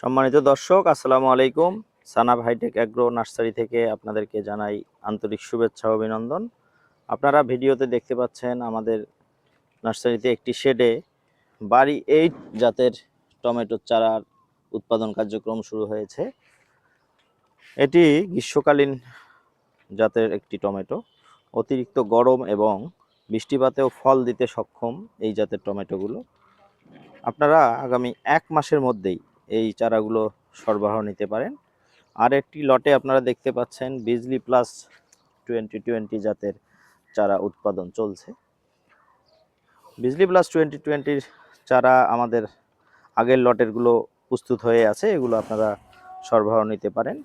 সম্মানিত দর্শক, আসসালামু আলাইকুম। সানাব হাইটেক অ্যাগ্রো নার্সারি থেকে আপনাদেরকে জানাই আন্তরিক শুভেচ্ছা অভিনন্দন। আপনারা ভিডিওতে দেখতে পাচ্ছেন আমাদের নার্সারিতে একটি শেডে বাড়ি এইট জাতের টমেটোর চারার উৎপাদন কার্যক্রম শুরু হয়েছে। এটি গ্রীষ্মকালীন জাতের একটি টমেটো। অতিরিক্ত গরম এবং বৃষ্টিপাতেও ফল দিতে সক্ষম এই জাতের টমেটোগুলো। আপনারা আগামী এক মাসের মধ্যেই এই চারাগুলো সরবরাহ নিতে পারেন। আর একটি লটে আপনারা দেখতে পাচ্ছেন বিজলি প্লাস টোয়েন্টি টোয়েন্টি জাতের চারা উৎপাদন চলছে। বিজলি প্লাস টোয়েন্টি টোয়েন্টির চারা আমাদের আগের লটেরগুলো প্রস্তুত হয়ে আছে, এগুলো আপনারা সরবরাহ নিতে পারেন।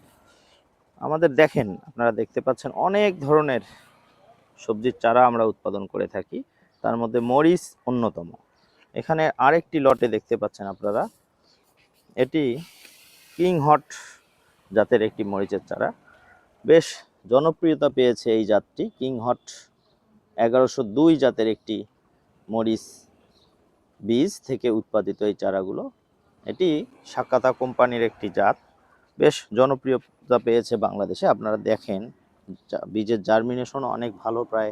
আমাদের দেখেন, আপনারা দেখতে পাচ্ছেন অনেক ধরনের সবজির চারা আমরা উৎপাদন করে থাকি। তার মধ্যে মরিচ অন্যতম। এখানে আরেকটি লটে দেখতে পাচ্ছেন আপনারা। এটি কিং হট জাতের একটি মরিচের চারা। বেশ জনপ্রিয়তা পেয়েছে এই জাতটি। কিং হট এগারোশো দুই জাতের একটি মরিচ বীজ থেকে উৎপাদিত এই চারাগুলো। এটি সাকাতা কোম্পানির একটি জাত। বেশ জনপ্রিয়তা পেয়েছে বাংলাদেশে। আপনারা দেখেন বীজের জার্মিনেশন অনেক ভালো, প্রায়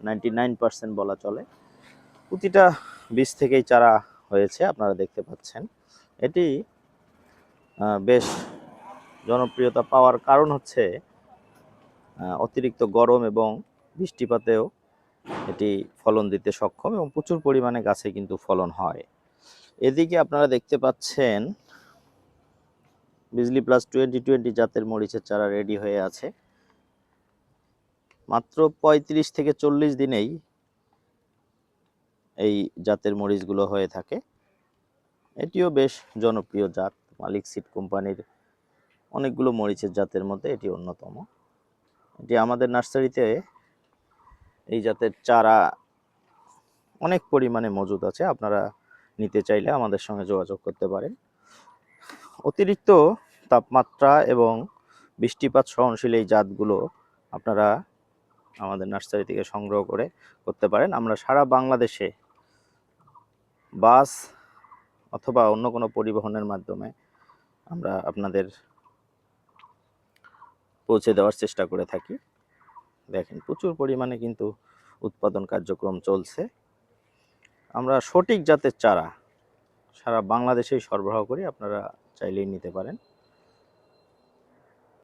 নাইনটি নাইন পার্সেন্ট বলা চলে। প্রতিটা বীজ থেকেই চারা হয়েছে, আপনারা দেখতে পাচ্ছেন। এটি বেশ জনপ্রিয়তা পাওয়ার কারণ হচ্ছে অতিরিক্ত গরম এবং বৃষ্টিপাতেও এটি ফলন দিতে সক্ষম এবং প্রচুর পরিমাণে গাছে কিন্তু ফলন হয়। এদিকে আপনারা দেখতে পাচ্ছেন, বিজলি প্লাস টোয়েন্টি টোয়েন্টি জাতের মরিচের চারা রেডি হয়ে আছে। মাত্র পঁয়ত্রিশ থেকে চল্লিশ দিনেই এই জাতের মরিচগুলো হয়ে থাকে। এটিও বেশ জনপ্রিয় জাত। মালিক সিড কোম্পানির অনেকগুলো মরিচের জাতের মধ্যে এটি অন্যতম। এটি আমাদের নার্সারিতে এই জাতের চারা অনেক পরিমাণে মজুদ আছে। আপনারা নিতে চাইলে আমাদের সঙ্গে যোগাযোগ করতে পারেন। অতিরিক্ত তাপমাত্রা এবং বৃষ্টিপাত সহনশীল এই জাতগুলো আপনারা আমাদের নার্সারি থেকে সংগ্রহ করে করতে পারেন। আমরা সারা বাংলাদেশে বাস অথবা অন্য কোনো পরিবহনের মাধ্যমে আমরা আপনাদের পৌঁছে দেওয়ার চেষ্টা করে থাকি। দেখেন, প্রচুর পরিমাণে কিন্তু উৎপাদন কার্যক্রম চলছে। আমরা সঠিক জাতের চারা সারা বাংলাদেশেই সরবরাহ করি, আপনারা চাইলেই নিতে পারেন।